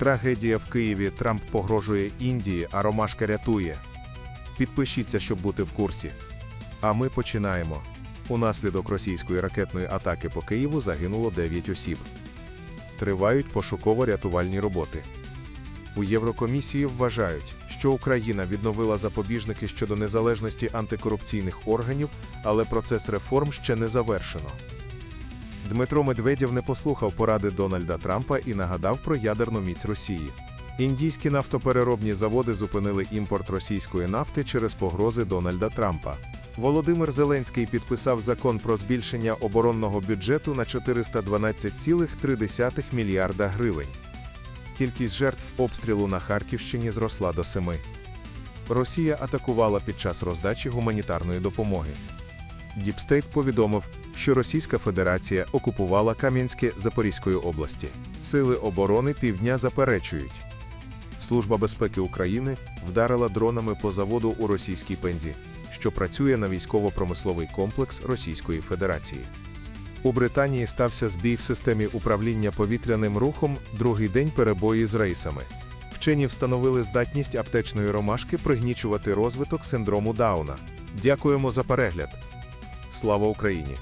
Трагедія в Києві. Трамп погрожує Індії, а Ромашка рятує. Підпишіться, щоб бути в курсі. А ми починаємо. Унаслідок російської ракетної атаки по Києву загинуло 9 осіб. Тривають пошуково-рятувальні роботи. У Єврокомісії вважають, що Україна відновила запобіжники щодо незалежності антикорупційних органів, але процес реформ ще не завершено. Дмитро Медведєв не послухав поради Дональда Трампа і нагадав про ядерну міць Росії. Індійські нафтопереробні заводи зупинили імпорт російської нафти через погрози Дональда Трампа. Володимир Зеленський підписав закон про збільшення оборонного бюджету на 412,3 мільярда гривень. Кількість жертв обстрілу на Харківщині зросла до семи. Росія атакувала під час роздачі гуманітарної допомоги. Діпстейт повідомив, що Російська Федерація окупувала Кам'янське Запорізької області. Сили оборони півдня заперечують. Служба безпеки України вдарила дронами по заводу у російській пензі, що працює на військово-промисловий комплекс Російської Федерації. У Британії стався збій в системі управління повітряним рухом другий день перебої з рейсами. Вчені встановили здатність аптечної ромашки пригнічувати розвиток синдрому Дауна. Дякуємо за перегляд. Слава Україні!